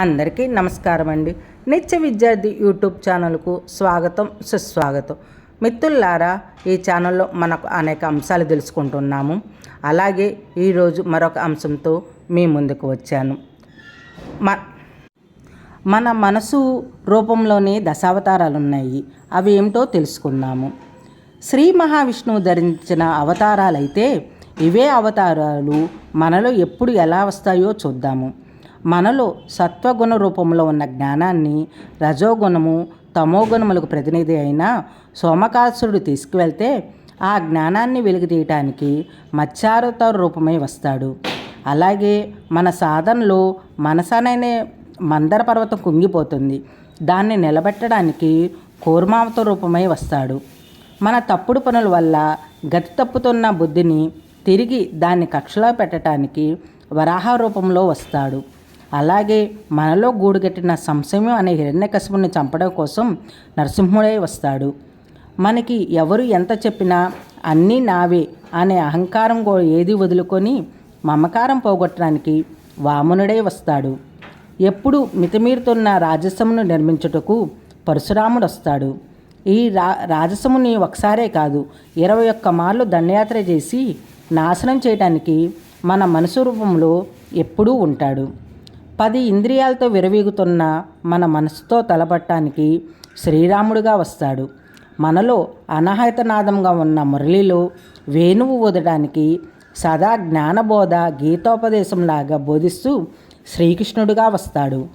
అందరికీ నమస్కారం అండి. నిత్య విద్యార్థి యూట్యూబ్ ఛానల్కు స్వాగతం సుస్వాగతం. మిత్రులారా ఈ ఛానల్లో మనకు అనేక అంశాలు తెలుసుకుంటున్నాము. అలాగే ఈరోజు మరొక అంశంతో మీ ముందుకు వచ్చాను. మ మన మనసు రూపంలోనే దశావతారాలు ఉన్నాయి అవి ఏమిటో తెలుసుకుందాము. శ్రీ మహావిష్ణువు ధరించిన అవతారాలైతే ఇవే అవతారాలు మనలో ఎప్పుడు ఎలా వస్తాయో చూద్దాము. మనలో సత్వగుణ రూపంలో ఉన్న జ్ఞానాన్ని రజోగుణము తమోగుణములకు ప్రతినిధి అయిన సోమకాసురుడు తీసుకువెళ్తే ఆ జ్ఞానాన్ని వెలుగుతీయటానికి మత్స్యావతార రూపమై వస్తాడు. అలాగే మన సాధనలో మనసననే మందర పర్వతం కుంగిపోతుంది. దాన్ని నిలబెట్టడానికి కూర్మావత రూపమై వస్తాడు. మన తప్పుడు పనుల వల్ల గతి తప్పుతున్న బుద్ధిని తిరిగి దాన్ని కక్షలో పెట్టడానికి వరాహ రూపంలో వస్తాడు. అలాగే మనలో గూడుగట్టిన సంశయం అనే హిరణ్యకశపుని చంపడం కోసం నరసింహుడే వస్తాడు. మనకి ఎవరు ఎంత చెప్పినా అన్నీ నావే అనే అహంకారం ఏది వదులుకొని మమకారం పోగొట్టడానికి వామనుడే వస్తాడు. ఎప్పుడు మితిమీరుతున్న రాజసమును నిర్మించుటకు పరశురాముడు వస్తాడు ఈ రా రాజసముని ఒకసారే కాదు ఇరవై ఒక్క మార్లు దండయాత్ర చేసి నాశనం చేయడానికి మన మనసు రూపంలో ఎప్పుడూ ఉంటాడు. పది ఇంద్రియాలతో విరవీగుతున్న మన మనసుతో తలపట్టానికి శ్రీరాముడుగా వస్తాడు. మనలో అనాహతనాదంగా ఉన్న మురళిలో వేణువు ఊదడానికి సదా జ్ఞానబోధ గీతోపదేశంలాగా బోధిస్తూ శ్రీకృష్ణుడుగా వస్తాడు.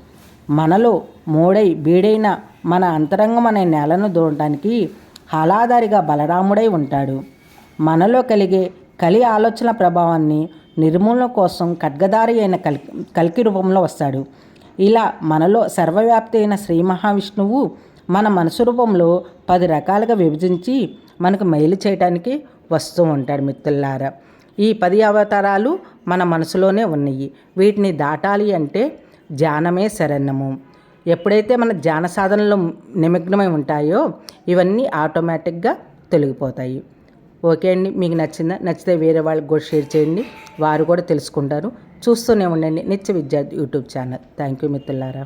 మనలో మూడై బీడైన మన అంతరంగం అనే నేలను దూడటానికి హలాదారిగా బలరాముడై ఉంటాడు. మనలో కలిగే కలి ఆలోచన ప్రభావాన్ని నిర్మూలన కోసం ఖడ్గదారి అయిన కల్ కల్కి రూపంలో వస్తాడు. ఇలా మనలో సర్వవ్యాప్తి అయిన శ్రీ మహావిష్ణువు మన మనసు రూపంలో పది రకాలుగా విభజించి మనకు మేలు చేయటానికి వస్తూ ఉంటాడు మిత్రులారా. ఈ పది అవతారాలు మన మనసులోనే ఉన్నాయి. వీటిని దాటాలి అంటే ధ్యానమే శరణ్యము ఎప్పుడైతే మన ధ్యాన సాధనలో నిమగ్నమై ఉంటాయో ఇవన్నీ ఆటోమేటిక్గా తొలగిపోతాయి. ఓకే అండి మీకు నచ్చిందా? నచ్చితే వేరే వాళ్ళకి కూడా షేర్ చేయండి. వారు కూడా తెలుసుకుంటారు. చూస్తూనే ఉండండి. నిత్య విద్యార్థి యూట్యూబ్ ఛానల్. థ్యాంక్ యూ మిత్రులారా.